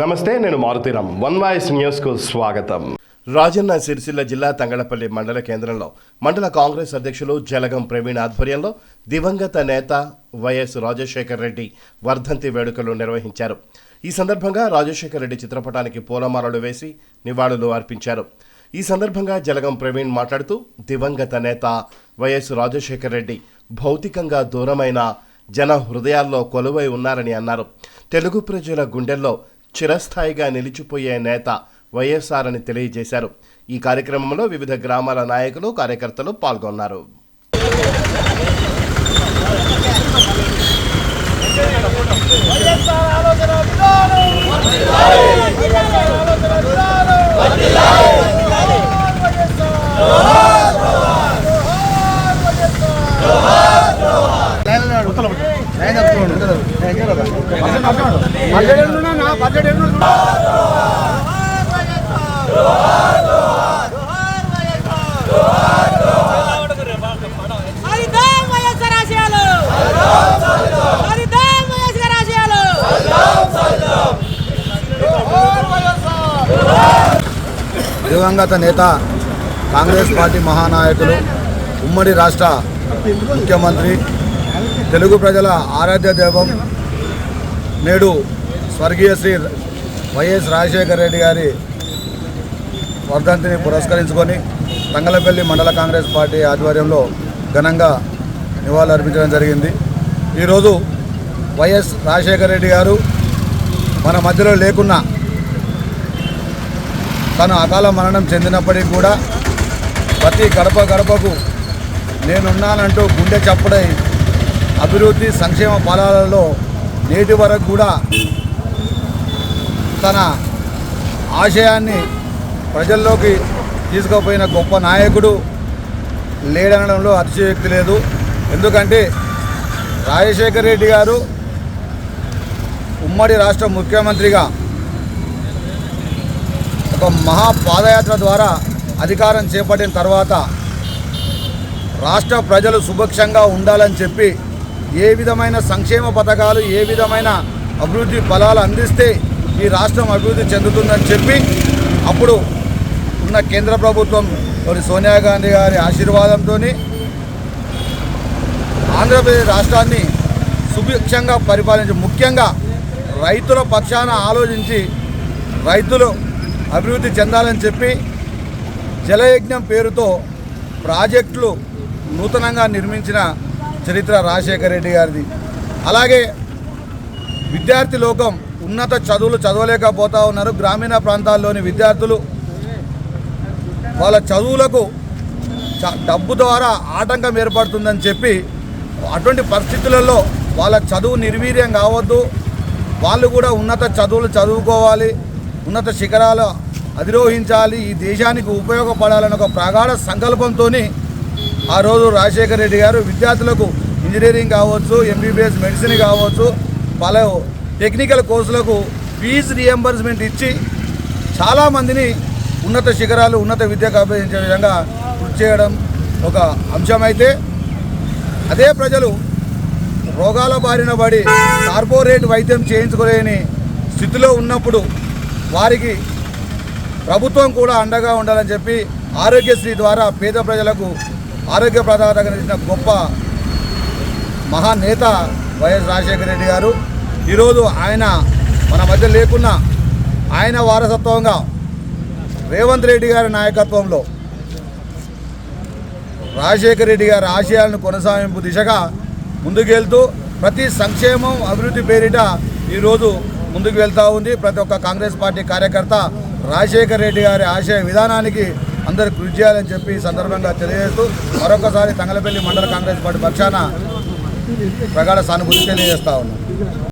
నమస్తే నేను Maruthi Ram one voice న్యూస్కు స్వాగతం. రాజన్న సిరిసిల్ల జిల్లా తంగళపల్లి మండల కేంద్రంలో మండల కాంగ్రెస్ అధ్యక్షులు జలగం ప్రవీణ్ ఆధ్వర్యంలో దివంగత నేత వైఎస్ రాజశేఖర్ రెడ్డి వర్ధంతి వేడుకలు నిర్వహించారు. ఈ సందర్భంగా రాజశేఖర్ రెడ్డి చిత్రపటానికి పూలమాలలు వేసి నివాళులు అర్పించారు. ఈ సందర్భంగా జలగం ప్రవీణ్ మాట్లాడుతూ దివంగత నేత వైఎస్ రాజశేఖర్ రెడ్డి భౌతికంగా దూరమైన జన హృదయాల్లో కొలువై ఉన్నారని అన్నారు. తెలుగు ప్రజల గుండెల్లో చిరస్థాయిగా నిలిచిపోయే నేత వైఎస్ఆర్ అని తెలియజేశారు ఈ కార్యక్రమంలో వివిధ గ్రామాల నాయకులు కార్యకర్తలు పాల్గొన్నారు హరిదాం దివంగత నేత కాంగ్రెస్ పార్టీ మహానాయకులు ఉమ్మడి రాష్ట్ర ముఖ్యమంత్రి తెలుగు ప్రజల ఆరాధ్య దైవం నేడు స్వర్గీయ శ్రీ వైఎస్ రాజశేఖర రెడ్డి గారి వర్ధంతిని పురస్కరించుకొని తంగలపల్లి మండల కాంగ్రెస్ పార్టీ ఆధ్వర్యంలో ఘనంగా నివాళులు అర్పించడం జరిగింది. ఈరోజు వైఎస్ రాజశేఖర రెడ్డి గారు మన మధ్యలో లేకున్నా తను అకాల మరణం చెందినప్పటికీ కూడా ప్రతి గడప గడపకు నేనున్నానంటూ గుండె చప్పుడై అభివృద్ధి సంక్షేమ ఫలాలలో నేటి వరకు కూడా తన ఆశయాన్ని ప్రజల్లోకి తీసుకుపోయిన గొప్ప నాయకుడు లేడనడంలో అతిశయోక్తి లేదు. ఎందుకంటే రాజశేఖర రెడ్డి గారు ఉమ్మడి రాష్ట్ర ముఖ్యమంత్రిగా ఒక మహా పాదయాత్ర ద్వారా అధికారం చేపట్టిన తర్వాత రాష్ట్ర ప్రజలు సుభిక్షంగా ఉండాలని చెప్పి ఏ విధమైన సంక్షేమ పథకాలు ఏ విధమైన అభివృద్ధి ఫలాలు అందిస్తే ఈ రాష్ట్రం అభివృద్ధి చెందుతుందని చెప్పి అప్పుడు ఉన్న కేంద్ర ప్రభుత్వం మరి సోనియా గాంధీ గారి ఆశీర్వాదంతో ఆంధ్రప్రదేశ్ రాష్ట్రాన్ని సుభిక్షంగా పరిపాలించి ముఖ్యంగా రైతుల పక్షాన ఆలోచించి రైతులు అభివృద్ధి చెందాలని చెప్పి జలయజ్ఞం పేరుతో ప్రాజెక్టులు నూతనంగా నిర్మించిన చరిత్ర రాజశేఖర రెడ్డి గారిది. అలాగే విద్యార్థి లోకం ఉన్నత చదువులు చదవలేకపోతా ఉన్నారు. గ్రామీణ ప్రాంతాల్లోని విద్యార్థులు వాళ్ళ చదువులకు డబ్బు ద్వారా ఆటంకం ఏర్పడుతుందని చెప్పి అటువంటి పరిస్థితులలో వాళ్ళ చదువు నిర్వీర్యం కావద్దు. వాళ్ళు కూడా ఉన్నత చదువులు చదువుకోవాలి. ఉన్నత శిఖరాలు అధిరోహించాలి. ఈ దేశానికి ఉపయోగపడాలని ఒక ప్రగాఢ సంకల్పంతో ఆ రోజు రాజశేఖర రెడ్డి గారు విద్యార్థులకు ఇంజనీరింగ్ కావచ్చు ఎంబీబీఎస్ మెడిసిన్ కావచ్చు పలు టెక్నికల్ కోర్సులకు ఫీజు రియంబర్స్మెంట్ ఇచ్చి చాలామందిని ఉన్నత శిఖరాలు ఉన్నత విద్యకు అభ్యసించే విధంగా కృషి చేయడం ఒక అంశమైతే అదే ప్రజలు రోగాల బారిన పడి కార్పొరేట్ వైద్యం చేయించుకోలేని స్థితిలో ఉన్నప్పుడు వారికి ప్రభుత్వం కూడా అండగా ఉండాలని చెప్పి ఆరోగ్యశ్రీ ద్వారా పేద ప్రజలకు ఆరోగ్య ప్రదాతగా గొప్ప మహానేత వైఎస్ రాజశేఖర రెడ్డి గారు. ఈరోజు ఆయన మన మధ్య లేకున్నా ఆయన వారసత్వంగా రేవంత్ రెడ్డి గారి నాయకత్వంలో రాజశేఖర రెడ్డి గారి ఆశయాలను కొనసాగింపు దిశగా ముందుకెళ్తూ ప్రతి సంక్షేమం అభివృద్ధి పేరిట ఈరోజు ముందుకు వెళ్తూ ఉంది. ప్రతి ఒక్క కాంగ్రెస్ పార్టీ కార్యకర్త రాజశేఖర రెడ్డి గారి ఆశయ విధానానికి అందరు కృషి చేయాలని చెప్పి ఈ సందర్భంగా తెలియజేస్తూ మరొకసారి తంగలపల్లి మండల కాంగ్రెస్ పార్టీ పక్షాన ప్రగాఢ సానుభూతి తెలియజేస్తా ఉన్నాం.